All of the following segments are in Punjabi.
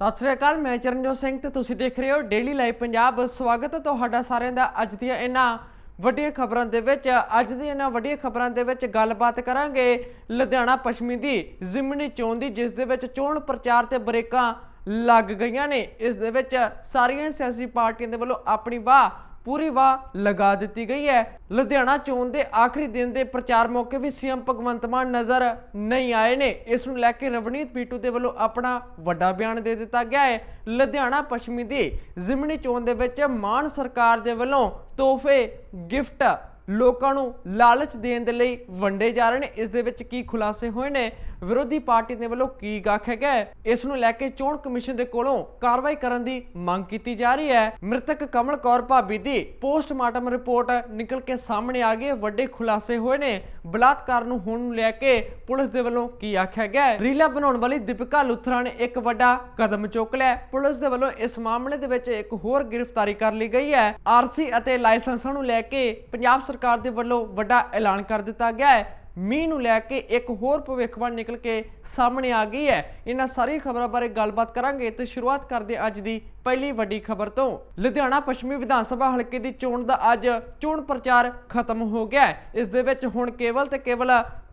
ਸਤਿ ਸ੍ਰੀ ਅਕਾਲ, ਮੈਂ ਚਰਨਜੋਤ ਸਿੰਘ ਤੇ ਤੁਸੀਂ ਦੇਖ ਰਹੇ ਹੋ ਡੇਲੀ ਲਾਈਵ ਪੰਜਾਬ ਸਵਾਗਤ ਹੈ ਤੁਹਾਡਾ ਸਾਰਿਆਂ ਦਾ ਅੱਜ ਦੀਆਂ ਇਹਨਾਂ ਵੱਡੀਆਂ ਖਬਰਾਂ ਦੇ ਵਿੱਚ। ਅੱਜ ਦੀਆਂ ਇਹਨਾਂ ਵੱਡੀਆਂ ਖਬਰਾਂ ਦੇ ਵਿੱਚ ਗੱਲਬਾਤ ਕਰਾਂਗੇ ਲੁਧਿਆਣਾ ਪੱਛਮੀ ਦੀ ਜ਼ਿਮਨੀ ਚੋਣ ਦੀ, ਜਿਸ ਦੇ ਵਿੱਚ ਚੋਣ ਪ੍ਰਚਾਰ ਤੇ ਬਰੇਕਾਂ ਲੱਗ ਗਈਆਂ ਨੇ। ਇਸ ਦੇ ਵਿੱਚ ਸਾਰੀਆਂ ਸਿਆਸੀ ਪਾਰਟੀਆਂ ਦੇ ਵੱਲੋਂ ਆਪਣੀ ਵਾਹ ਪੂਰੀ ਵਾਹ ਲਗਾ ਦਿੱਤੀ ਗਈ ਹੈ। ਲੁਧਿਆਣਾ ਚੋਣ ਦੇ ਆਖਰੀ ਦਿਨ ਦੇ ਪ੍ਰਚਾਰ ਮੌਕੇ ਵੀ ਸੀਐਮ ਭਗਵੰਤ ਮਾਨ ਨਜ਼ਰ ਨਹੀਂ ਆਏ ਨੇ। ਇਸ ਨੂੰ ਲੈ ਕੇ ਰਵਨੀਤ ਬੀਟੂ ਦੇ ਵੱਲੋਂ ਆਪਣਾ ਵੱਡਾ ਬਿਆਨ ਦੇ ਦਿੱਤਾ ਗਿਆ ਹੈ। ਲੁਧਿਆਣਾ ਪੱਛਮੀ ਦੀ ਜ਼ਿਮਨੀ ਚੋਣ ਦੇ ਵਿੱਚ ਮਾਨ ਸਰਕਾਰ ਦੇ ਵੱਲੋਂ ਤੋਹਫੇ, ਗਿਫਟ ਲੋਕਾਂ ਨੂੰ ਲਾਲਚ ਦੇਣ ਦੇ ਲਈ ਵੰਡੇ ਜਾ ਰਹੇ ਨੇ। ਇਸ ਦੇ ਵਿੱਚ ਕੀ ਖੁਲਾਸੇ ਹੋਏ ਨੇ? ਵਿਰੋਧੀ ਪਾਰਟੀ ਦੇ ਵੱਲੋਂ ਕੀ ਆਖਿਆ ਗਿਆ ਇਸ ਨੂੰ ਲੈ ਕੇ ਚੋਣ ਕਮਿਸ਼ਨ ਦੇ ਕੋਲੋਂ ਕਾਰਵਾਈ ਕਰਨ ਦੀ ਮੰਗ ਕੀਤੀ ਜਾ ਰਹੀ ਹੈ। ਮ੍ਰਿਤਕ ਕਮਲ ਕੌਰ ਭਾਬੀ ਦੀ ਪੋਸਟਮਾਰਟਮ ਰਿਪੋਰਟ ਨਿਕਲ ਕੇ ਸਾਹਮਣੇ ਆ ਗਈ ਵੱਡੇ ਖੁਲਾਸੇ ਹੋਏ ਨੇ। ਬਲਾਤਕਾਰ ਨੂੰ ਹੋਣ ਨੂੰ ਲੈ ਕੇ ਪੁਲਿਸ ਦੇ ਵੱਲੋਂ ਕੀ ਆਖਿਆ ਗਿਆ ਰੀਲਾ ਬਣਾਉਣ ਵਾਲੀ ਦੀਪਿਕਾ ਲੁਥਰਾ ਨੇ ਇੱਕ ਵੱਡਾ ਕਦਮ ਚੁੱਕ ਲਿਆ ਪੁਲਿਸ ਦੇ ਵੱਲੋਂ ਇਸ ਮਾਮਲੇ ਦੇ ਵਿੱਚ ਇੱਕ ਹੋਰ ਗ੍ਰਿਫਤਾਰੀ ਕਰ ਲਈ ਗਈ ਹੈ। ਆਰਸੀ ਅਤੇ ਲਾਇਸੈਂਸਾਂ ਨੂੰ ਲੈ ਕੇ ਪੰਜਾਬ ਸਰਕਾਰ ਦੇ ਵੱਲੋਂ ਵੱਡਾ ਐਲਾਨ ਕਰ ਦਿੱਤਾ ਗਿਆ ਹੈ। ਮੀਂਹ ਨੂੰ ਲੈ ਕੇ ਇੱਕ ਹੋਰ ਭਵਿੱਖਬਾਣੀ ਨਿਕਲ ਕੇ ਸਾਹਮਣੇ ਆ ਗਈ ਹੈ। ਇਹਨਾਂ ਸਾਰੀ ਖਬਰਾਂ ਬਾਰੇ ਗੱਲਬਾਤ ਕਰਾਂਗੇ ਤੇ ਸ਼ੁਰੂਆਤ ਕਰਦੇ ਅੱਜ ਦੀ ਪਹਿਲੀ ਵੱਡੀ ਖਬਰ ਤੋਂ। ਲੁਧਿਆਣਾ ਪੱਛਮੀ ਵਿਧਾਨ ਸਭਾ ਹਲਕੇ ਦੀ ਚੋਣ ਦਾ ਅੱਜ ਚੋਣ ਪ੍ਰਚਾਰ ਖਤਮ ਹੋ ਗਿਆ ਹੈ। ਇਸ ਦੇ ਵਿੱਚ ਹੁਣ ਕੇਵਲ ਤੇ ਕੇਵਲ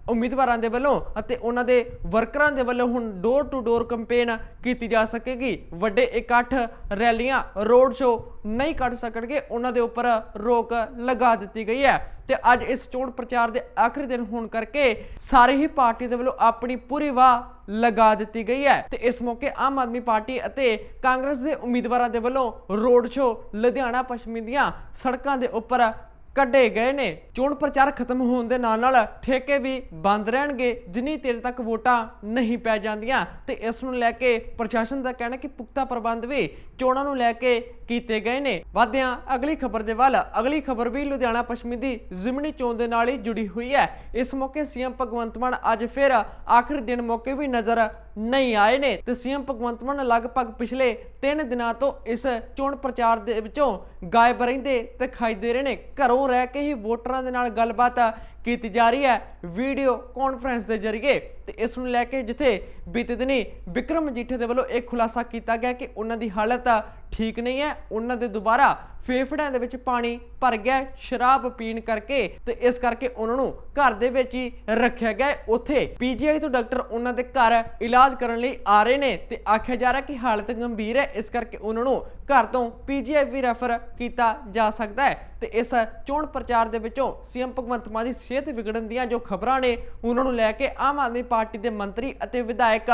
ਉਮੀਦਵਾਰਾਂ ਦੇ ਵੱਲੋਂ ਅਤੇ ਉਹਨਾਂ ਦੇ ਵਰਕਰਾਂ ਦੇ ਵੱਲੋਂ ਹੁਣ ਡੋਰ ਟੂ ਡੋਰ ਕੈਂਪੇਨ ਕੀਤੀ ਜਾ ਸਕੇਗੀ। ਵੱਡੇ ਇਕੱਠ ਰੈਲੀਆਂ ਰੋਡ ਸ਼ੋਅ ਨਹੀਂ ਕੱਢ ਸਕਣਗੇ। ਉਹਨਾਂ ਦੇ ਉੱਪਰ ਰੋਕ ਲਗਾ ਦਿੱਤੀ ਗਈ ਹੈ। ਤੇ ਅੱਜ ਇਸ ਚੋਣ ਪ੍ਰਚਾਰ ਦੇ ਆਖਰੀ ਦਿਨ ਹੋਣ ਕਰਕੇ ਸਾਰੇ ਹੀ ਪਾਰਟੀ ਦੇ ਵੱਲੋਂ ਆਪਣੀ ਪੂਰੀ ਵਾਹ ਲਗਾ ਦਿੱਤੀ ਗਈ ਹੈ। ਤੇ ਇਸ ਮੌਕੇ ਆਮ ਆਦਮੀ ਪਾਰਟੀ ਅਤੇ ਕਾਂਗਰਸ ਦੇ ਉਮੀਦਵਾਰਾਂ ਦੇ ਵੱਲੋਂ ਰੋਡ ਸ਼ੋਅ ਲੁਧਿਆਣਾ, ਪੱਛਮੀ ਦੀਆਂ ਸੜਕਾਂ ਦੇ ਉੱਪਰ ਕੱਢੇ ਗਏ ਨੇ। ਚੋਣ ਪ੍ਰਚਾਰ ਖਤਮ ਹੋਣ ਦੇ ਨਾਲ ਨਾਲ ਠੇਕੇ ਵੀ ਬੰਦ ਰਹਿਣਗੇ। ਜਿੰਨੀ ਦੇਰ ਤੱਕ ਵੋਟਾਂ ਨਹੀਂ ਪੈ ਜਾਂਦੀਆਂ ਤੇ ਇਸ ਨੂੰ ਲੈ ਕੇ ਪ੍ਰਸ਼ਾਸਨ ਦਾ ਕਹਿਣਾ ਕਿ ਪੁਖਤਾ ਪ੍ਰਬੰਧ ਵੀ ਚੋਣਾਂ ਨੂੰ ਲੈ ਕੇ ਕੀਤੇ ਗਏ ਨੇ। ਵਾਧਿਆਂ, ਅਗਲੀ ਖਬਰ ਦੇ ਵੱਲ। ਅਗਲੀ ਖਬਰ ਵੀ ਲੁਧਿਆਣਾ ਪੱਛਮੀ ਦੀ ਜ਼ਿਮਨੀ ਚੋਣ ਦੇ ਨਾਲ ਹੀ ਜੁੜੀ ਹੋਈ ਹੈ। ਇਸ ਮੌਕੇ ਸੀਐਮ ਭਗਵੰਤ ਮਾਨ ਅੱਜ ਫਿਰ ਆਖਰੀ ਦਿਨ ਮੌਕੇ ਵੀ ਨਜ਼ਰ ਨਹੀਂ ਆਏ ਨੇ ਤੇ ਸੀਐਮ ਭਗਵੰਤ ਮਾਨ ਲਗਭਗ ਪਿਛਲੇ 3 ਦਿਨਾਂ ਤੋਂ ਇਸ ਚੋਣ ਪ੍ਰਚਾਰ ਦੇ ਵਿੱਚੋਂ ਗਾਇਬ ਰਹਿੰਦੇ ਦਿਖਾਈ ਦੇ ਰਹੇ ਨੇ। ਘਰੋਂ ਰਹਿ ਕੇ ਹੀ ਵੋਟਰਾਂ ਦੇ ਨਾਲ ਗੱਲਬਾਤ ਕੀਤੀ ਜਾ ਰਹੀ ਹੈ ਵੀਡੀਓ ਕਾਨਫਰੰਸ ਦੇ ਜ਼ਰੀਏ ਤੇ ਇਸ ਨੂੰ ਲੈ ਕੇ ਜਿੱਥੇ ਬੀਤੇ ਦਿਨੀ ਵਿਕਰਮ ਮਜੀਠੇ ਦੇ ਵੱਲੋਂ ਇਹ ਖੁਲਾਸਾ ਕੀਤਾ ਗਿਆ ਕਿ ਉਹਨਾਂ ਦੀ ਹਾਲਤ ਠੀਕ ਨਹੀਂ ਹੈ, ਉਹਨਾਂ ਦੇ ਦੁਬਾਰਾ ਫੇਫੜਿਆਂ ਦੇ ਵਿੱਚ ਪਾਣੀ ਭਰ ਗਿਆ ਸ਼ਰਾਬ ਪੀਣ ਕਰਕੇ ਤੇ ਇਸ ਕਰਕੇ ਉਹਨਾਂ ਨੂੰ ਘਰ ਦੇ ਵਿੱਚ ਹੀ ਰੱਖਿਆ ਗਿਆ ਹੈ। ਉੱਥੇ ਪੀਜੀਆਈ ਤੋਂ ਡਾਕਟਰ ਉਹਨਾਂ ਦੇ ਘਰ ਇਲਾਜ ਕਰਨ ਲਈ ਆ ਰਹੇ ਨੇ ਤੇ ਆਖਿਆ ਜਾ ਰਿਹਾ ਕਿ ਹਾਲਤ ਗੰਭੀਰ ਹੈ, ਇਸ ਕਰਕੇ ਉਹਨਾਂ ਨੂੰ ਘਰ ਤੋਂ ਪੀਜੀਆਈ ਵੀ ਰੈਫਰ ਕੀਤਾ ਜਾ ਸਕਦਾ ਹੈ ਤੇ ਇਸ ਚੋਣ ਪ੍ਰਚਾਰ ਦੇ ਵਿੱਚੋਂ ਸੀਐਮ ਭਗਵੰਤ ਮਾਨ ਦੀ ਸਿਹਤ ਵਿਗੜਨ ਦੀਆਂ ਜੋ ਖਬਰਾਂ ਨੇ, ਉਹਨਾਂ ਨੂੰ ਲੈ ਕੇ ਆਮ ਆਦਮੀ ਪਾਰਟੀ ਦੇ ਮੰਤਰੀ ਅਤੇ ਵਿਧਾਇਕ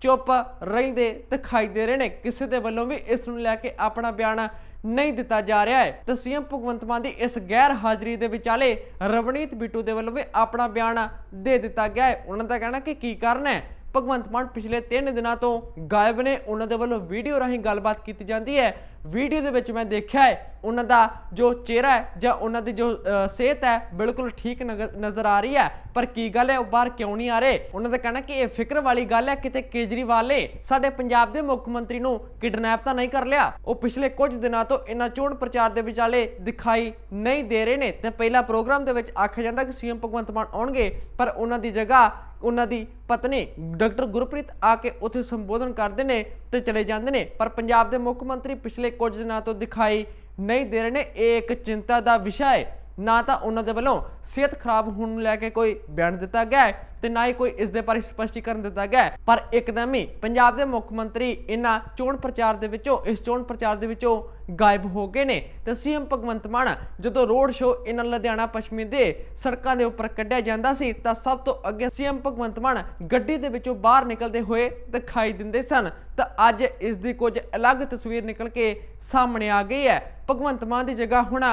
ਚੁੱਪ ਰਹਿੰਦੇ ਦਿਖਾਈ ਦੇ ਰਹੇ ਨੇ। ਕਿਸੇ ਦੇ ਵੱਲੋਂ ਵੀ ਇਸ ਨੂੰ ਲੈ ਕੇ ਆਪਣਾ ਬਿਆਨ ਨਹੀਂ ਦਿੱਤਾ ਜਾ ਰਿਹਾ ਹੈ। ਤਾਂ ਸੀਐਮ ਭਗਵੰਤ ਮਾਨ ਦੀ ਇਸ ਗੈਰ ਹਾਜ਼ਰੀ ਦੇ ਵਿਚਾਲੇ ਰਵਨੀਤ ਬਿੱਟੂ ਦੇ ਵੱਲੋਂ ਵੀ ਆਪਣਾ ਬਿਆਨ ਦੇ ਦਿੱਤਾ ਗਿਆ ਹੈ। ਉਹਨਾਂ ਦਾ ਕਹਿਣਾ ਕਿ ਕੀ ਕਾਰਨ ਹੈ? ਭਗਵੰਤ ਮਾਨ ਪਿਛਲੇ 3 ਦਿਨਾਂ ਤੋਂ ਗਾਇਬ ਨੇ। ਉਹਨਾਂ ਦੇ ਵੱਲੋਂ ਵੀਡੀਓ ਰਾਹੀਂ ਗੱਲਬਾਤ ਕੀਤੀ ਜਾਂਦੀ ਹੈ। ਵੀਡੀਓ ਦੇ ਵਿੱਚ ਮੈਂ ਦੇਖਿਆ ਹੈ, ਉਹਨਾਂ ਦਾ ਜੋ ਚਿਹਰਾ ਹੈ ਜਾਂ ਉਹਨਾਂ ਦੀ ਜੋ ਸਿਹਤ ਹੈ, ਬਿਲਕੁਲ ਠੀਕ ਨਗ- ਨਜ਼ਰ ਆ ਰਹੀ ਹੈ। ਪਰ ਕੀ ਗੱਲ ਹੈ, ਉਹ ਬਾਹਰ ਕਿਉਂ ਨਹੀਂ ਆ ਰਹੇ? ਉਹਨਾਂ ਦਾ ਕਹਿਣਾ ਕਿ ਇਹ ਫਿਕਰ ਵਾਲੀ ਗੱਲ ਹੈ, ਕਿਤੇ ਕੇਜਰੀਵਾਲ ਨੇ ਸਾਡੇ ਪੰਜਾਬ ਦੇ ਮੁੱਖ ਮੰਤਰੀ ਨੂੰ ਕਿਡਨੈਪ ਤਾਂ ਨਹੀਂ ਕਰ ਲਿਆ। ਉਹ ਪਿਛਲੇ ਕੁਝ ਦਿਨਾਂ ਤੋਂ ਇਹਨਾਂ ਚੋਣ ਪ੍ਰਚਾਰ ਦੇ ਵਿਚਾਲੇ ਦਿਖਾਈ ਨਹੀਂ ਦੇ ਰਹੇ ਨੇ। ਤੇ ਪਹਿਲਾ ਪ੍ਰੋਗਰਾਮ ਦੇ ਵਿੱਚ ਆਖਿਆ ਜਾਂਦਾ ਕਿ ਸੀਐਮ ਭਗਵੰਤ ਮਾਨ ਆਉਣਗੇ, ਪਰ ਉਹਨਾਂ ਦੀ ਜਗ੍ਹਾ ਉਹਨਾਂ ਦੀ ਪਤਨੀ ਡਾਕਟਰ ਗੁਰਪ੍ਰੀਤ ਆ ਕੇ ਉੱਥੇ ਸੰਬੋਧਨ ਕਰਦੇ ਨੇ ਤੇ ਚਲੇ ਜਾਂਦੇ ਨੇ। ਪਰ ਪੰਜਾਬ ਦੇ ਮੁੱਖ ਮੰਤਰੀ ਪਿਛਲੇ ਕੁਝ ਦਿਨਾਂ ਤੋਂ ਦਿਖਾਈ ਨਹੀਂ ਦੇ ਰਹੇ ਨੇ। ਇਹ ਇੱਕ ਚਿੰਤਾ ਦਾ ਵਿਸ਼ਾ ਹੈ। ਨਾ ਤਾਂ ਉਹਨਾਂ ਦੇ ਵੱਲੋਂ ਸਿਹਤ ਖਰਾਬ ਹੋਣ ਨੂੰ ਲੈ ਕੇ ਕੋਈ ਬਿਆਨ ਦਿੱਤਾ ਗਿਆ ਹੈ। ਤੇ ਨਾ ਹੀ ਕੋਈ ਇਸ ਦੇ ਬਾਰੇ ਸਪਸ਼ਟੀਕਰਨ ਦਿੱਤਾ ਗਿਆ ਪਰ ਇੱਕਦਮ ਹੀ ਪੰਜਾਬ ਦੇ ਮੁੱਖ ਮੰਤਰੀ ਇਹਨਾਂ ਚੋਣ ਪ੍ਰਚਾਰ ਦੇ ਵਿੱਚੋਂ, ਇਸ ਚੋਣ ਪ੍ਰਚਾਰ ਦੇ ਵਿੱਚੋਂ ਗਾਇਬ ਹੋ ਗਏ ਨੇ। ਤੇ ਸੀਐਮ ਭਗਵੰਤ ਮਾਨ ਜਦੋਂ ਰੋਡ ਸ਼ੋਅ ਇਹਨਾਂ ਲੁਧਿਆਣਾ ਪੱਛਮੀ ਦੇ ਸੜਕਾਂ ਦੇ ਉੱਪਰ ਕੱਢਿਆ ਜਾਂਦਾ ਸੀ, ਤਾਂ ਸਭ ਤੋਂ ਅੱਗੇ ਸੀਐਮ ਭਗਵੰਤ ਮਾਨ ਗੱਡੀ ਦੇ ਵਿੱਚੋਂ ਬਾਹਰ ਨਿਕਲਦੇ ਹੋਏ ਦਿਖਾਈ ਦਿੰਦੇ ਸਨ। ਤਾਂ ਅੱਜ ਇਸ ਦੀ ਕੁਝ ਅਲੱਗ ਤਸਵੀਰ ਨਿਕਲ ਕੇ ਸਾਹਮਣੇ ਆ ਗਈ ਹੈ। ਭਗਵੰਤ ਮਾਨ ਦੀ ਜਗ੍ਹਾ ਹੁਣ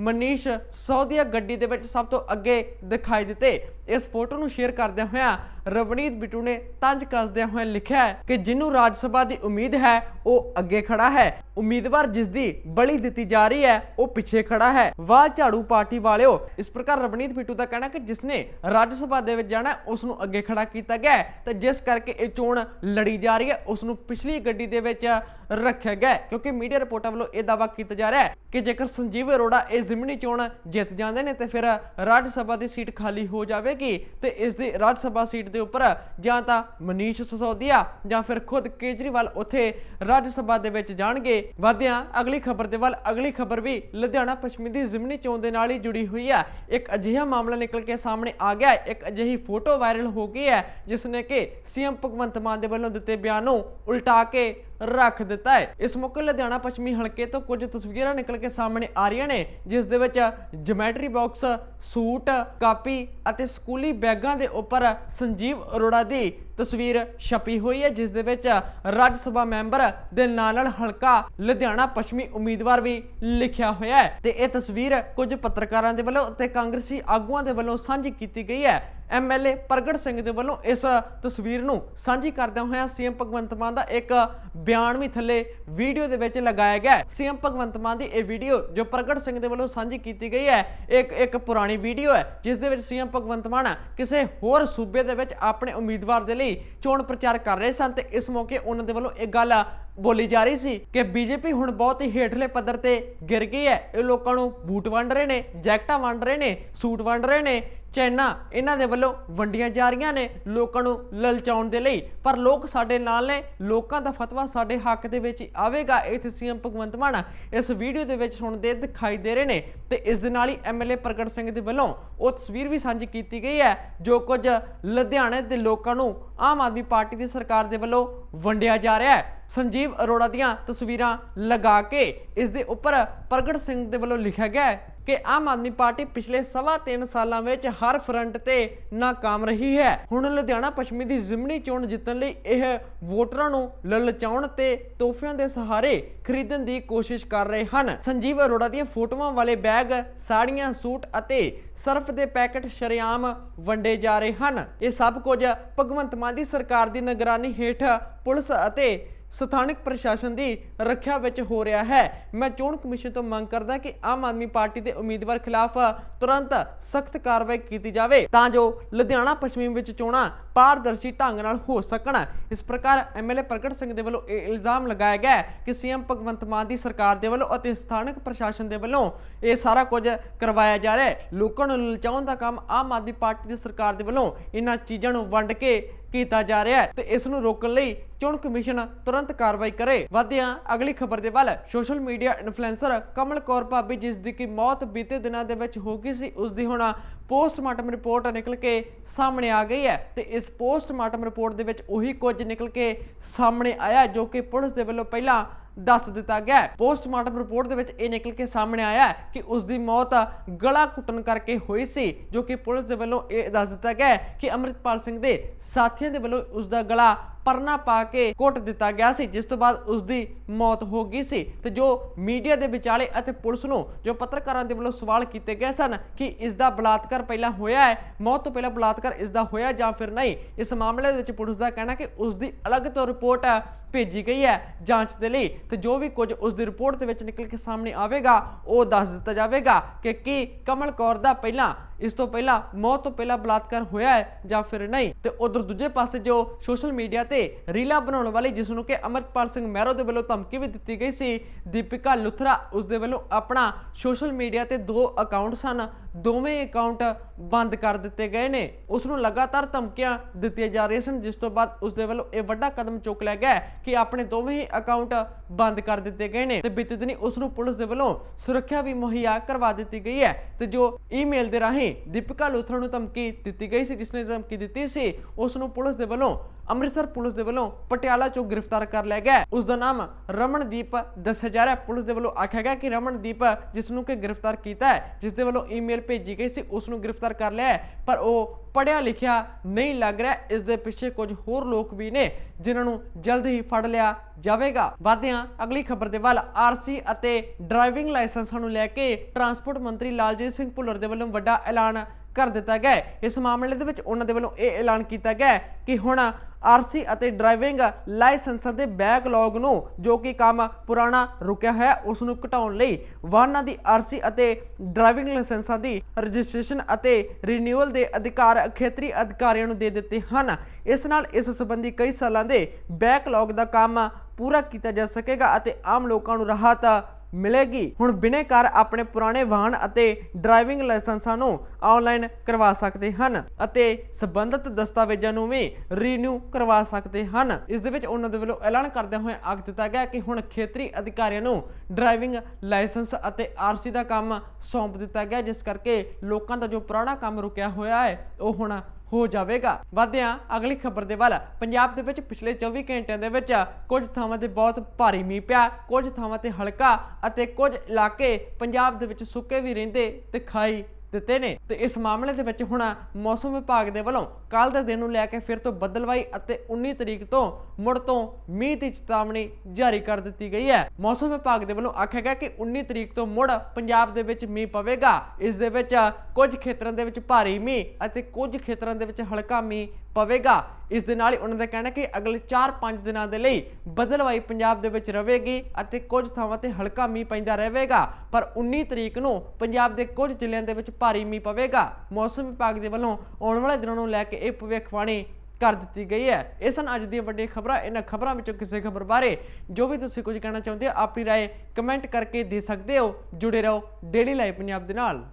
ਮਨੀਸ਼ ਸੌਦੀਆ ਗੱਡੀ ਦੇ ਵਿੱਚ ਸਭ ਤੋਂ ਅੱਗੇ ਦਿਖਾਈ ਦਿੱਤੇ। ਇਸ ਫੋਟੋ ਨੂੰ ਸ਼ੇਅਰ ਕਰਦਿਆਂ ਹੋਇਆਂ ਰਵਨੀਤ ਬਿੱਟੂ ਨੇ ਤੰਜ ਕੱਸਦਿਆਂ ਹੋਇਆਂ ਲਿਖਿਆ ਹੈ ਕਿ ਜਿਹਨੂੰ ਰਾਜ ਸਭਾ ਦੀ ਉਮੀਦ ਹੈ, ਉਹ ਅੱਗੇ ਖੜਾ ਹੈ। ਉਮੀਦਵਾਰ ਜਿਸ ਦੀ ਬਲੀ ਦਿੱਤੀ ਜਾ ਰਹੀ ਹੈ, ਉਹ ਪਿੱਛੇ ਖੜਾ ਹੈ। ਵਾਹ ਝਾੜੂ ਪਾਰਟੀ ਵਾਲਿਓ, ਇਸ ਪ੍ਰਕਾਰ ਰਵਨੀਤ ਬਿੱਟੂ ਦਾ ਕਹਿਣਾ ਕਿ ਜਿਸ ਨੇ ਰਾਜ ਸਭਾ ਦੇ ਵਿੱਚ ਜਾਣਾ ਉਸ ਨੂੰ ਅੱਗੇ ਖੜਾ ਕੀਤਾ ਗਿਆ ਤੇ ਜਿਸ ਕਰਕੇ ਇਹ ਚੋਣ ਲੜੀ ਜਾ ਰਹੀ ਹੈ ਉਸ ਨੂੰ ਪਿਛਲੀ ਗੱਡੀ ਦੇ ਵਿੱਚ ਰੱਖਿਆ ਗਿਆ ਕਿਉਂਕਿ ਮੀਡੀਆ ਰਿਪੋਰਟਾਂ ਵੱਲੋਂ ਇਹ ਦਾਅਵਾ ਕੀਤਾ ਜਾ ਰਿਹਾ ਹੈ ਕਿ ਜੇਕਰ ਸੰਜੀਵ ਅਰੋੜਾ ਇਹ ਜ਼ਿਮਨੀ ਚੋਣ ਜਿੱਤ ਜਾਂਦੇ ਨੇ, ਤੇ ਫਿਰ ਰਾਜ ਸਭਾ ਦੀ ਸੀਟ ਖਾਲੀ ਹੋ ਜਾਵੇਗੀ ਤੇ ਇਸ ਦੀ ਰਾਜ ਸਭਾ ਸੀਟ ਦੇ ਉੱਪਰ, ਜਾਂ ਤਾਂ ਮਨੀਸ਼ ਸਿਸੋਦੀਆ, ਜਾਂ ਫਿਰ ਖੁਦ ਕੇਜਰੀਵਾਲ ਉੱਥੇ ਰਾਜ ਸਭਾ ਦੇ ਵਿੱਚ ਜਾਣਗੇ। ਵਾਦਿਆਂ ਅਗਲੀ ਖਬਰ ਦੇ ਵੱਲ, ਅਗਲੀ ਖਬਰ ਵੀ ਲੁਧਿਆਣਾ ਪੱਛਮੀ ਦੀ ਜ਼ਿਮਨੀ ਚੋਣ ਦੇ ਨਾਲ ਹੀ ਜੁੜੀ ਹੋਈ ਹੈ। ਇੱਕ ਅਜਿਹਾ ਮਾਮਲਾ ਨਿਕਲ ਕੇ ਸਾਹਮਣੇ ਆ ਗਿਆ ਇੱਕ ਅਜਿਹੀ ਫੋਟੋ ਵਾਇਰਲ ਹੋ ਗਈ ਹੈ, ਜਿਸ ਨੇ ਕਿ ਸੀਐਮ ਭਗਵੰਤ ਮਾਨ ਦੇ ਵੱਲੋਂ ਦਿੱਤੇ ਬਿਆਨ ਨੂੰ ਉਲਟਾ ਕੇ ਰੱਖ ਦਿੱਤਾ ਹੈ। ਇਸ ਮੌਕੇ ਲੁਧਿਆਣਾ ਪੱਛਮੀ ਹਲਕੇ ਤੋਂ ਕੁਝ ਤਸਵੀਰਾਂ ਨਿਕਲ ਕੇ ਸਾਹਮਣੇ ਆ ਰਹੀਆਂ ਨੇ, ਜਿਸ ਦੇ ਵਿੱਚ ਜਮੈਟਰੀ ਬਾਕਸ ਸੂਟ, ਕਾਪੀ ਅਤੇ ਸਕੂਲੀ ਬੈਗਾਂ ਦੇ ਉੱਪਰ ਸੰਜੀਵ ਅਰੋੜਾ ਦੀ ਤਸਵੀਰ ਛਪੀ ਹੋਈ ਹੈ, ਜਿਸ ਦੇ ਵਿੱਚ ਰਾਜ ਸਭਾ ਮੈਂਬਰ ਦੇ ਨਾਲ ਨਾਲ ਹਲਕਾ ਲੁਧਿਆਣਾ ਪੱਛਮੀ ਉਮੀਦਵਾਰ ਵੀ ਲਿਖਿਆ ਹੋਇਆ ਹੈ। ਤੇ ਇਹ ਤਸਵੀਰ ਕੁਝ ਪੱਤਰਕਾਰਾਂ ਦੇ ਵੱਲੋਂ ਤੇ ਕਾਂਗਰਸੀ ਆਗੂਆਂ ਦੇ ਵੱਲੋਂ ਸਾਂਝੀ ਕੀਤੀ ਗਈ ਹੈ। ਐਮਐਲਏ ਪ੍ਰਗਟ ਸਿੰਘ ਦੇ ਵੱਲੋਂ ਇਸ ਤਸਵੀਰ ਨੂੰ ਸਾਂਝੀ ਕਰਦਿਆਂ ਹੋਇਆਂ ਸੀਐਮ ਭਗਵੰਤ ਮਾਨ ਦਾ ਇੱਕ ਬਿਆਨ ਵੀ ਥੱਲੇ ਵੀਡੀਓ ਦੇ ਵਿੱਚ ਲਗਾਇਆ ਗਿਆ ਸੀਐਮ ਭਗਵੰਤ ਮਾਨ ਦੀ ਇਹ ਵੀਡੀਓ ਜੋ ਪ੍ਰਗਟ ਸਿੰਘ ਦੇ ਵੱਲੋਂ ਸਾਂਝੀ ਕੀਤੀ ਗਈ ਹੈ, ਇੱਕ ਇੱਕ ਪੁਰਾਣੀ ਵੀਡੀਓ ਹੈ, ਜਿਸ ਦੇ ਵਿੱਚ ਸੀਐਮ ਭਗਵੰਤ ਮਾਨ ਕਿਸੇ ਹੋਰ ਸੂਬੇ ਦੇ ਵਿੱਚ ਆਪਣੇ ਉਮੀਦਵਾਰ ਦੇ ਲਈ ਚੋਣ ਪ੍ਰਚਾਰ ਕਰ ਰਹੇ ਸਨ ਤੇ ਇਸ ਮੌਕੇ ਉਹਨਾਂ ਦੇ ਵੱਲੋਂ ਇਹ ਗੱਲ ਬੋਲੀ ਜਾ ਰਹੀ ਸੀ ਕਿ ਬੀਜੇਪੀ ਹੁਣ ਬਹੁਤ ਹੀ ਹੇਠਲੇ ਪੱਧਰ ਤੇ ਗਿਰ ਗਈ ਹੈ। ਇਹ ਲੋਕਾਂ ਨੂੰ ਬੂਟ ਵੰਡ ਰਹੇ ਨੇ, ਜੈਕਟਾਂ ਵੰਡ ਰਹੇ ਨੇ, ਸੂਟ ਵੰਡ ਰਹੇ ਨੇ, ਚੈਨਾ ਇਹਨਾਂ ਦੇ ਵੱਲੋਂ ਵੰਡੀਆਂ ਜਾ ਰਹੀਆਂ ਨੇ ਲੋਕਾਂ ਨੂੰ ਲਲਚਾਉਣ ਦੇ ਲਈ। ਪਰ ਲੋਕ ਸਾਡੇ ਨਾਲ ਨੇ, ਲੋਕਾਂ ਦਾ ਫਤਵਾ ਸਾਡੇ ਹੱਕ ਦੇ ਵਿੱਚ ਹੀ ਆਵੇਗਾ, ਇੱਥੇ ਸੀਐਮ ਭਗਵੰਤ ਮਾਨ ਇਸ ਵੀਡੀਓ ਦੇ ਵਿੱਚ ਸੁਣਦੇ ਦਿਖਾਈ ਦੇ ਰਹੇ ਨੇ ਤੇ ਇਸ ਦੇ ਨਾਲ ਹੀ ਐਮਐਲਏ ਪ੍ਰਗਟ ਸਿੰਘ ਦੇ ਵੱਲੋਂ ਉਹ ਤਸਵੀਰ ਵੀ ਸਾਂਝੀ ਕੀਤੀ ਗਈ ਹੈ, ਜੋ ਕੁਝ ਲੁਧਿਆਣੇ ਦੇ ਲੋਕਾਂ ਨੂੰ ਆਮ ਆਦਮੀ ਪਾਰਟੀ ਦੀ ਸਰਕਾਰ ਦੇ ਵੱਲੋਂ ਵੰਡਿਆ ਜਾ ਰਿਹਾ ਹੈ। ਸੰਜੀਵ ਅਰੋੜਾ ਦੀਆਂ ਤਸਵੀਰਾਂ ਲਗਾ ਕੇ ਇਸ ਦੇ ਉੱਪਰ ਪ੍ਰਗਟ ਸਿੰਘ ਦੇ ਵੱਲੋਂ ਲਿਖਿਆ ਗਿਆ ਹੈ ਕਿ ਆਮ ਆਦਮੀ ਪਾਰਟੀ ਪਿਛਲੇ ਸਵਾ ਤਿੰਨ ਸਾਲਾਂ ਵਿੱਚ ਹਰ ਫਰੰਟ ਤੇ ਨਾਕਾਮ ਰਹੀ ਹੈ। ਹੁਣ ਲੁਧਿਆਣਾ ਪੱਛਮੀ ਦੀ ਜ਼ਿਮਨੀ ਚੋਣ ਜਿੱਤਣ ਲਈ ਇਹ ਵੋਟਰਾਂ ਨੂੰ ਲਲਚਾਉਣ ਤੇ ਤੋਹਫਿਆਂ ਦੇ ਸਹਾਰੇ ਖਰੀਦਣ ਦੀ ਕੋਸ਼ਿਸ਼ ਕਰ ਰਹੇ ਹਨ। ਸੰਜੀਵ ਅਰੋੜਾ ਦੀਆਂ ਫੋਟੋਆਂ ਵਾਲੇ ਬੈਗ, ਸਾੜੀਆਂ, ਸੂਟ ਅਤੇ ਸਰਫ ਦੇ ਪੈਕੇਟ ਸ਼ਰੇਆਮ ਵੰਡੇ ਜਾ ਰਹੇ ਹਨ। ਇਹ ਸਭ ਕੁਝ ਭਗਵੰਤ ਮਾਨ ਦੀ ਸਰਕਾਰ ਦੀ ਨਿਗਰਾਨੀ ਹੇਠ ਪੁਲਿਸ ਅਤੇ ਸਥਾਨਕ ਪ੍ਰਸ਼ਾਸਨ ਦੀ ਰੱਖਿਆ ਵਿੱਚ ਹੋ ਰਿਹਾ ਹੈ। ਮੈਂ ਚੋਣ ਕਮਿਸ਼ਨ ਤੋਂ ਮੰਗ ਕਰਦਾ ਕਿ ਆਮ ਆਦਮੀ ਪਾਰਟੀ ਦੇ ਉਮੀਦਵਾਰ ਖਿਲਾਫ ਤੁਰੰਤ ਸਖਤ ਕਾਰਵਾਈ ਕੀਤੀ ਜਾਵੇ ਤਾਂ ਜੋ ਲੁਧਿਆਣਾ ਪੱਛਮੀ ਵਿੱਚ ਚੋਣਾਂ ਪਾਰਦਰਸ਼ੀ ਢੰਗ ਨਾਲ ਹੋ ਸਕਣ। ਇਸ ਪ੍ਰਕਾਰ ਐਮਐਲਏ ਪ੍ਰਗਟ ਸਿੰਘ ਦੇ ਵੱਲੋਂ ਇਹ ਇਲਜ਼ਾਮ ਲਗਾਇਆ ਗਿਆ ਹੈ ਕਿ ਸੀਐਮ ਭਗਵੰਤ ਮਾਨ ਦੀ ਸਰਕਾਰ ਦੇ ਵੱਲੋਂ ਅਤੇ ਸਥਾਨਕ ਪ੍ਰਸ਼ਾਸਨ ਦੇ ਵੱਲੋਂ ਇਹ ਸਾਰਾ ਕੁਝ ਕਰਵਾਇਆ ਜਾ ਰਿਹਾ ਹੈ। ਲੋਕਾਂ ਨੂੰ ਲਲਚਾਉਣ ਦਾ ਕੰਮ ਆਮ ਆਦਮੀ ਪਾਰਟੀ ਦੀ ਸਰਕਾਰ ਦੇ ਵੱਲੋਂ ਇਹਨਾਂ ਚੀਜ਼ਾਂ ਨੂੰ ਵੰਡ ਕੇ ਕੀਤਾ ਜਾ ਰਿਹਾ ਹੈ ਤੇ ਇਸ ਨੂੰ ਰੋਕਣ ਲਈ ਚੋਣ ਕਮਿਸ਼ਨ ਤੁਰੰਤ ਕਾਰਵਾਈ ਕਰੇ। ਵਧਿਆਂ ਅਗਲੀ ਖਬਰ ਦੇ ਵੱਲ social media influencer Kamal Kaur Bhabhi, ਜਿਸ ਦੀ ਕਿ ਮੌਤ ਬੀਤੇ ਦਿਨਾਂ ਦੇ ਵਿੱਚ ਹੋ ਗਈ ਸੀ, ਉਸ ਦੀ ਹੁਣ ਪੋਸਟਮਾਰਟਮ ਰਿਪੋਰਟ ਨਿਕਲ ਕੇ ਸਾਹਮਣੇ ਆ ਗਈ ਹੈ ਤੇ ਇਸ ਪੋਸਟਮਾਰਟਮ ਰਿਪੋਰਟ ਦੇ ਵਿੱਚ ਉਹੀ ਕੁਝ ਨਿਕਲ ਕੇ ਸਾਹਮਣੇ ਆਇਆ, ਜੋ ਕਿ ਪੁਲਿਸ ਦੇ ਵੱਲੋਂ ਪਹਿਲਾਂ ਦੱਸ ਦਿੱਤਾ ਗਿਆ ਹੈ। ਪੋਸਟਮਾਰਟਮ ਰਿਪੋਰਟ ਦੇ ਵਿੱਚ ਇਹ ਨਿਕਲ ਕੇ ਸਾਹਮਣੇ ਆਇਆ ਕਿ ਉਸ ਦੀ ਮੌਤ ਗਲਾ ਕੁੱਟਣ ਕਰਕੇ ਹੋਈ ਸੀ, ਜੋ ਕਿ ਪੁਲਿਸ ਦੇ ਵੱਲੋਂ ਇਹ ਦੱਸ ਦਿੱਤਾ ਗਿਆ ਕਿ ਅਮਰਿਤਪਾਲ ਸਿੰਘ ਦੇ ਸਾਥੀਆਂ ਦੇ ਵੱਲੋਂ ਉਸ ਦਾ ਗਲਾ ਪਰਨਾ ਪਾ ਕੇ ਕੁੱਟ ਦਿੱਤਾ ਗਿਆ ਸੀ, ਜਿਸ ਤੋਂ ਬਾਅਦ ਉਸ ਦੀ ਮੌਤ ਹੋ ਗਈ ਸੀ। ਤੇ ਜੋ ਮੀਡੀਆ ਦੇ ਵਿਚਾਲੇ ਅਤੇ ਪੁਲਿਸ ਨੂੰ ਜੋ ਪੱਤਰਕਾਰਾਂ ਦੇ ਵੱਲੋਂ ਸਵਾਲ ਕੀਤੇ ਗਏ ਸਨ ਕਿ ਇਸ ਦਾ ਬਲਾਤਕਾਰ ਪਹਿਲਾਂ ਹੋਇਆ ਹੈ, ਮੌਤ ਤੋਂ ਪਹਿਲਾਂ ਬਲਾਤਕਾਰ ਇਸ ਦਾ ਹੋਇਆ ਜਾਂ ਫਿਰ ਨਹੀਂ, ਇਸ ਮਾਮਲੇ ਦੇ ਵਿੱਚ ਪੁਲਿਸ ਦਾ ਕਹਿਣਾ ਕਿ ਉਸ ਦੀ ਅਲੱਗ ਤੋਂ ਰਿਪੋਰਟ ਭੇਜੀ ਗਈ ਹੈ ਜਾਂਚ ਦੇ ਲਈ। ਤੇ ਜੋ ਵੀ ਕੁਝ ਉਸ ਦੀ ਰਿਪੋਰਟ ਦੇ ਵਿੱਚ ਨਿਕਲ ਕੇ ਸਾਹਮਣੇ ਆਵੇਗਾ, ਉਹ ਦੱਸ ਦਿੱਤਾ ਜਾਵੇਗਾ ਕਿ ਕੀ ਕਮਲ ਕੌਰ ਦਾ ਪਹਿਲਾਂ ਇਸ ਤੋਂ ਪਹਿਲਾਂ ਮੌਤ ਤੋਂ ਪਹਿਲਾਂ ਬਲਾਤਕਾਰ ਹੋਇਆ ਹੈ ਜਾਂ ਫਿਰ ਨਹੀਂ, ਤੇ ਉਧਰ ਦੂਜੇ ਪਾਸੇ ਜੋ ਸੋਸ਼ਲ ਮੀਡੀਆ ਤੇ ਰੀਲਾ ਬਣਾਉਣ ਵਾਲੀ ਜਿਸ ਨੂੰ ਕਿ ਅਮਰਪਾਲ ਸਿੰਘ ਮਹਿਰੋ ਦੇ ਵੱਲੋਂ ਧਮਕੀ ਵੀ ਦਿੱਤੀ ਗਈ ਸੀ, ਦੀਪਿਕਾ ਲੁਥਰਾ ਉਸ ਦੇ ਵੱਲੋਂ ਆਪਣਾ ਸੋਸ਼ਲ ਮੀਡੀਆ ਤੇ ਦੋ ਅਕਾਊਂਟ ਸਨ। ਦੋਵੇਂ ਅਕਾਊਂਟ ਬੰਦ ਕਰ ਦਿੱਤੇ ਗਏ ਨੇ। ਉਸ ਨੂੰ ਲਗਾਤਾਰ ਧਮਕੀਆਂ ਦਿੱਤੀਆਂ ਜਾ ਰਹੀਆਂ ਸਨ, ਜਿਸ ਤੋਂ ਬਾਅਦ ਉਸ ਦੇ ਵੱਲੋਂ ਇਹ ਵੱਡਾ ਕਦਮ ਚੁੱਕ ਲਿਆ ਗਿਆ ਕਿ ਆਪਣੇ ਦੋਵੇਂ ਹੀ ਅਕਾਊਂਟ ਬੰਦ ਕਰ ਦਿੱਤੇ ਗਏ ਨੇ ਤੇ ਬੀਤੇ ਦਿਨੀ ਉਸ ਨੂੰ ਪੁਲਿਸ ਦੇ ਵੱਲੋਂ ਸੁਰੱਖਿਆ ਵੀ ਮੁਹੱਈਆ ਕਰਵਾ ਦਿੱਤੀ ਗਈ ਹੈ ਤੇ ਜੋ ਈਮੇਲ ਦੇ ਰਾਹੀਂ ਦੀਪਿਕਾ ਲੋਥਰਾ ਨੂੰ ਧਮਕੀ ਦਿੱਤੀ ਗਈ ਸੀ, ਜਿਸ ਨੇ ਧਮਕੀ ਦਿੱਤੀ ਸੀ ਉਸ ਨੂੰ ਪੁਲਿਸ ਦੇ ਵੱਲੋਂ ਅੰਮ੍ਰਿਤਸਰ ਪੁਲਿਸ ਦੇ ਵੱਲੋਂ ਪਟਿਆਲਾ ਚੋਂ ਗ੍ਰਿਫਤਾਰ ਕਰ ਲਿਆ ਗਿਆ। ਉਸ ਦਾ ਨਾਮ ਰਮਨਦੀਪ ਦੱਸਿਆ ਜਾ ਰਿਹਾ ਪੁਲਿਸ ਦੇ ਵੱਲੋਂ ਆਖਿਆ ਗਿਆ ਕਿ ਰਮਨਦੀਪ ਜਿਸ ਨੂੰ ਕਿ ਗ੍ਰਿਫਤਾਰ ਕੀਤਾ ਹੈ, ਜਿਸ ਦੇ ਵੱਲੋਂ ਈਮੇਲ ਭੇਜੀ ਗਈ ਸੀ ਉਸ ਨੂੰ ਗ੍ਰਿਫਤਾਰ ਕਰ ਲਿਆ ਪਰ ਉਹ ਪੜਿਆ ਲਿਖਿਆ ਨਹੀਂ ਲੱਗ ਰਿਹਾ। ਇਸ ਦੇ ਪਿੱਛੇ ਕੁਝ ਹੋਰ ਲੋਕ ਵੀ ਨੇ, ਜਿਨ੍ਹਾਂ ਨੂੰ ਜਲਦ ਹੀ ਫੜ ਲਿਆ ਜਾਵੇਗਾ। ਵਾਦਿਆਂ ਅਗਲੀ ਖਬਰ ਦੇ ਵੱਲ ਆਰਸੀ ਅਤੇ ਡਰਾਈਵਿੰਗ ਲਾਇਸੈਂਸਾਂ ਨੂੰ ਲੈ ਕੇ ਟਰਾਂਸਪੋਰਟ ਮੰਤਰੀ ਲਾਲਜੀਤ ਸਿੰਘ ਭੁੱਲਰ ਦੇ ਵੱਲੋਂ ਵੱਡਾ ਐਲਾਨ ਕਰ ਦਿੱਤਾ ਗਿਆ ਇਸ ਮਾਮਲੇ ਦੇ ਵਿੱਚ ਉਹਨਾਂ ਦੇ ਵੱਲੋਂ ਇਹ ਐਲਾਨ ਕੀਤਾ ਗਿਆ ਕਿ ਹੁਣ ਆਰਸੀ ਅਤੇ ਡਰਾਈਵਿੰਗ ਲਾਇਸੈਂਸਾਂ ਦੇ ਬੈਕਲੌਗ ਨੂੰ ਜੋ ਕਿ ਕੰਮ ਪੁਰਾਣਾ ਰੁਕਿਆ ਹੈ, ਉਸ ਨੂੰ ਘਟਾਉਣ ਲਈ ਵਾਹਨਾਂ ਦੀ ਆਰਸੀ ਅਤੇ ਡਰਾਈਵਿੰਗ ਲਾਇਸੈਂਸਾਂ ਦੀ ਰਜਿਸਟ੍ਰੇਸ਼ਨ ਅਤੇ ਰੀਨਿਊਅਲ ਦੇ ਅਧਿਕਾਰ ਖੇਤਰੀ ਅਧਿਕਾਰੀਆਂ ਨੂੰ ਦੇ ਦਿੱਤੇ ਹਨ। ਇਸ ਨਾਲ ਇਸ ਸੰਬੰਧੀ ਕਈ ਸਾਲਾਂ ਦੇ ਬੈਕਲੌਗ ਦਾ ਕੰਮ ਪੂਰਾ ਕੀਤਾ ਜਾ ਸਕੇਗਾ ਅਤੇ ਆਮ ਲੋਕਾਂ ਨੂੰ ਰਾਹਤ ਮਿਲੇਗੀ। ਹੁਣ ਬਿਨੇਕਾਰ ਆਪਣੇ ਪੁਰਾਣੇ ਵਾਹਨ ਅਤੇ ਡਰਾਈਵਿੰਗ ਲਾਇਸੈਂਸਾਂ ਨੂੰ ਆਨਲਾਈਨ ਕਰਵਾ ਸਕਦੇ ਹਨ ਅਤੇ ਸੰਬੰਧਿਤ ਦਸਤਾਵੇਜ਼ਾਂ ਨੂੰ ਵੀ ਰੀਨਿਊ ਕਰਵਾ ਸਕਦੇ ਹਨ। ਇਸ ਦੇ ਵਿੱਚ ਉਹਨਾਂ ਦੇ ਵੱਲੋਂ ਐਲਾਨ ਕਰਦਿਆਂ ਹੋਏ ਆਖ ਦਿੱਤਾ ਗਿਆ ਕਿ ਹੁਣ ਖੇਤਰੀ ਅਧਿਕਾਰੀਆਂ ਨੂੰ ਡਰਾਈਵਿੰਗ ਲਾਇਸੈਂਸ ਅਤੇ ਆਰਸੀ ਦਾ ਕੰਮ ਸੌਂਪ ਦਿੱਤਾ ਗਿਆ, ਜਿਸ ਕਰਕੇ ਲੋਕਾਂ ਦਾ ਜੋ ਪੁਰਾਣਾ ਕੰਮ ਰੁਕਿਆ ਹੋਇਆ ਹੈ, ਉਹ ਹੁਣ ਹੋ ਜਾਵੇਗਾ। ਵਧਿਆਂ ਅਗਲੀ ਖਬਰ ਦੇ ਵੱਲ, ਪੰਜਾਬ ਦੇ ਵਿੱਚ ਪਿਛਲੇ 24 ਘੰਟਿਆਂ ਦੇ ਵਿੱਚ ਕੁਝ ਥਾਵਾਂ ਤੇ ਬਹੁਤ ਭਾਰੀ ਮੀਂਹ ਪਿਆ, ਕੁਝ ਥਾਵਾਂ ਤੇ ਹਲਕਾ ਅਤੇ ਕੁਝ ਇਲਾਕੇ ਪੰਜਾਬ ਦੇ ਵਿੱਚ ਸੁੱਕੇ ਵੀ ਰਹਿੰਦੇ ਦਿਖਾਈ ਦਿੱਤੇ ਨੇ। ਤੇ ਇਸ ਮਾਮਲੇ ਦੇ ਵਿੱਚ ਹੁਣ ਮੌਸਮ ਵਿਭਾਗ ਦੇ ਵੱਲੋਂ ਕੱਲ ਦੇ ਦਿਨ ਨੂੰ ਲੈ ਕੇ ਫਿਰ ਤੋਂ ਬੱਦਲਵਾਈ ਅਤੇ 19 ਤਰੀਕ ਤੋਂ ਮੁੜ ਤੋਂ ਮੀਂਹ ਦੀ ਚੇਤਾਵਨੀ ਜਾਰੀ ਕਰ ਦਿੱਤੀ ਗਈ ਹੈ। ਮੌਸਮ ਵਿਭਾਗ ਦੇ ਵੱਲੋਂ ਆਖਿਆ ਗਿਆ ਕਿ 19 ਤਰੀਕ ਤੋਂ ਮੁੜ ਪੰਜਾਬ ਦੇ ਵਿੱਚ ਮੀਂਹ ਪਵੇਗਾ। ਇਸ ਦੇ ਵਿੱਚ ਕੁਝ ਖੇਤਰਾਂ ਦੇ ਵਿੱਚ ਭਾਰੀ ਮੀਂਹ ਅਤੇ ਕੁਝ ਖੇਤਰਾਂ ਦੇ ਵਿੱਚ ਹਲਕਾ ਮੀਂਹ ਪਵੇਗਾ ਇਸ ਦੇ ਨਾਲ ਹੀ ਉਹਨਾਂ ਦਾ ਕਹਿਣਾ ਕਿ ਅਗਲੇ 4-5 ਦਿਨਾਂ ਦੇ ਲਈ ਬਦਲਵਾਈ ਪੰਜਾਬ ਦੇ ਵਿੱਚ ਰਹੇਗੀ ਅਤੇ ਕੁਝ ਥਾਵਾਂ ਤੇ ਹਲਕਾ ਮੀਂਹ ਪੈਂਦਾ ਰਹੇਗਾ ਪਰ 19 ਤਰੀਕ ਨੂੰ ਪੰਜਾਬ ਦੇ ਕੁਝ ਜ਼ਿਲ੍ਹਿਆਂ ਦੇ ਵਿੱਚ ਭਾਰੀ ਮੀਂਹ ਪਵੇਗਾ ਮੌਸਮ ਵਿਭਾਗ ਦੇ ਵੱਲੋਂ ਆਉਣ ਵਾਲੇ ਦਿਨਾਂ ਨੂੰ ਲੈ ਕੇ ਇਹ ਭਵਿੱਖਬਾਣੀ ਕਰ ਦਿੱਤੀ ਗਈ ਹੈ ਇਹ ਸਨ ਅੱਜ ਦੀਆਂ ਵੱਡੀਆਂ ਖਬਰਾਂ ਇਹਨਾਂ ਖਬਰਾਂ ਵਿੱਚੋਂ ਕਿਸੇ ਖਬਰ ਬਾਰੇ ਜੋ ਵੀ ਤੁਸੀਂ ਕੁਝ ਕਹਿਣਾ ਚਾਹੁੰਦੇ ਹੋ ਆਪਣੀ رائے ਕਮੈਂਟ ਕਰਕੇ ਦੇ ਸਕਦੇ ਹੋ ਜੁੜੇ ਰਹੋ ਡੇਲੀ ਲਾਈਵ ਪੰਜਾਬ ਦੇ ਨਾਲ